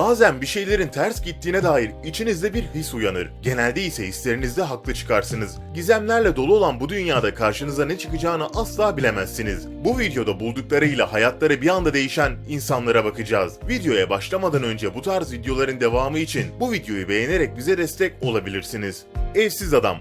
Bazen bir şeylerin ters gittiğine dair içinizde bir his uyanır. Genelde ise hislerinizde haklı çıkarsınız. Gizemlerle dolu olan bu dünyada karşınıza ne çıkacağını asla bilemezsiniz. Bu videoda bulduklarıyla hayatları bir anda değişen insanlara bakacağız. Videoya başlamadan önce bu tarz videoların devamı için bu videoyu beğenerek bize destek olabilirsiniz. Evsiz Adam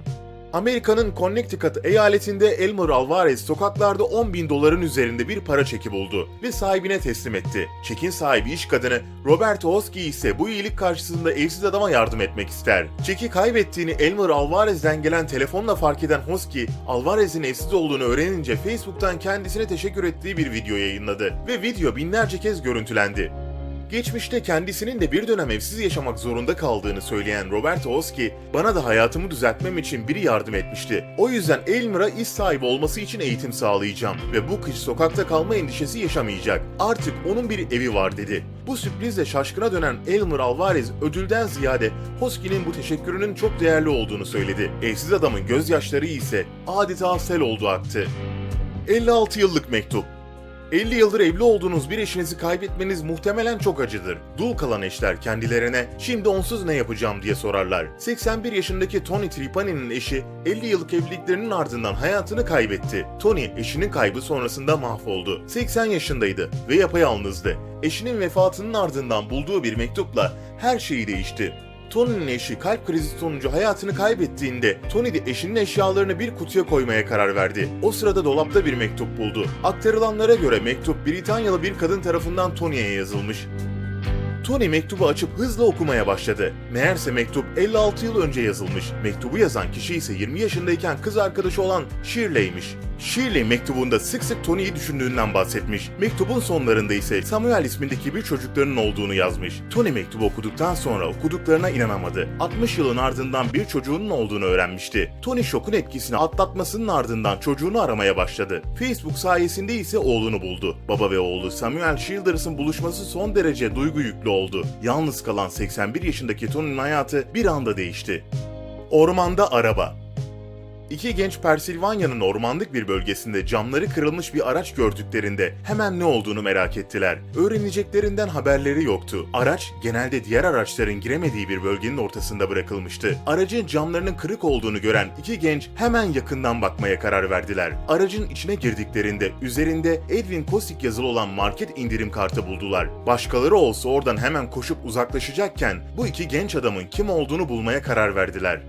Amerika'nın Connecticut eyaletinde Elmer Alvarez sokaklarda 10 bin doların üzerinde bir para çeki buldu ve sahibine teslim etti. Çekin sahibi iş kadını Robert Hosky ise bu iyilik karşısında evsiz adama yardım etmek ister. Çeki kaybettiğini Elmer Alvarez'den gelen telefonla fark eden Hosky, Alvarez'in evsiz olduğunu öğrenince Facebook'tan kendisine teşekkür ettiği bir video yayınladı ve video binlerce kez görüntülendi. Geçmişte kendisinin de bir dönem evsiz yaşamak zorunda kaldığını söyleyen Robert Oski, bana da hayatımı düzeltmem için biri yardım etmişti. O yüzden Elmer'a iş sahibi olması için eğitim sağlayacağım ve bu kış sokakta kalma endişesi yaşamayacak. Artık onun bir evi var dedi. Bu sürprizle şaşkına dönen Elmer Alvarez ödülden ziyade Hoski'nin bu teşekkürünün çok değerli olduğunu söyledi. Evsiz adamın gözyaşları ise adeta sel oldu aktı. 56 yıllık mektup 50 yıldır evli olduğunuz bir eşinizi kaybetmeniz muhtemelen çok acıdır. Dul kalan eşler kendilerine şimdi onsuz ne yapacağım diye sorarlar. 81 yaşındaki Tony Tripani'nin eşi 50 yıllık evliliklerinin ardından hayatını kaybetti. Tony eşinin kaybı sonrasında mahvoldu. 80 yaşındaydı ve yapayalnızdı. Eşinin vefatının ardından bulduğu bir mektupla her şeyi değişti. Tony'nin eşi kalp krizi sonucu hayatını kaybettiğinde Tony de eşinin eşyalarını bir kutuya koymaya karar verdi. O sırada dolapta bir mektup buldu. Aktarılanlara göre mektup Britanyalı bir kadın tarafından Tony'ye yazılmış. Tony mektubu açıp hızla okumaya başladı. Meğerse mektup 56 yıl önce yazılmış. Mektubu yazan kişi ise 20 yaşındayken kız arkadaşı olan Shirley'miş. Shirley mektubunda sık sık Tony'yi düşündüğünden bahsetmiş. Mektubun sonlarında ise Samuel ismindeki bir çocuklarının olduğunu yazmış. Tony mektubu okuduktan sonra okuduklarına inanamadı. 60 yılın ardından bir çocuğunun olduğunu öğrenmişti. Tony şokun etkisini atlatmasının ardından çocuğunu aramaya başladı. Facebook sayesinde ise oğlunu buldu. Baba ve oğlu Samuel Childers'ın buluşması son derece duygu yüklü oldu. Yalnız kalan 81 yaşındaki Tony'nin hayatı bir anda değişti. Ormanda araba İki genç Pensilvanya'nın ormanlık bir bölgesinde camları kırılmış bir araç gördüklerinde hemen ne olduğunu merak ettiler. Öğreneceklerinden haberleri yoktu. Araç genelde diğer araçların giremediği bir bölgenin ortasında bırakılmıştı. Aracın camlarının kırık olduğunu gören iki genç hemen yakından bakmaya karar verdiler. Aracın içine girdiklerinde üzerinde Edwin Kosik yazılı olan market indirim kartı buldular. Başkaları olsa oradan hemen koşup uzaklaşacakken bu iki genç adamın kim olduğunu bulmaya karar verdiler.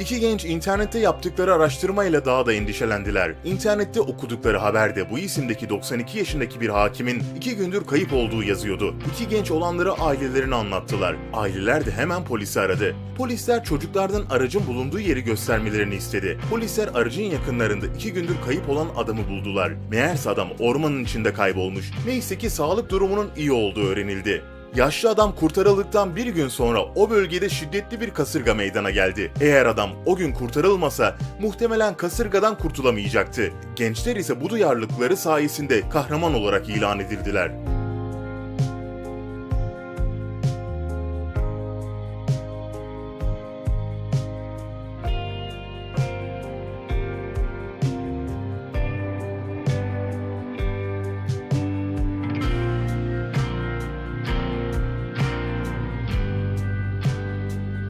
İki genç internette yaptıkları araştırmayla daha da endişelendiler. İnternette okudukları haberde bu isimdeki 92 yaşındaki bir hakimin iki gündür kayıp olduğu yazıyordu. İki genç olanları ailelerine anlattılar. Aileler de hemen polisi aradı. Polisler çocuklardan aracın bulunduğu yeri göstermelerini istedi. Polisler aracın yakınlarında iki gündür kayıp olan adamı buldular. Meğerse adam ormanın içinde kaybolmuş. Neyse ki sağlık durumunun iyi olduğu öğrenildi. Yaşlı adam kurtarıldıktan bir gün sonra o bölgede şiddetli bir kasırga meydana geldi. Eğer adam o gün kurtarılmasa muhtemelen kasırgadan kurtulamayacaktı. Gençler ise bu duyarlılıkları sayesinde kahraman olarak ilan edildiler.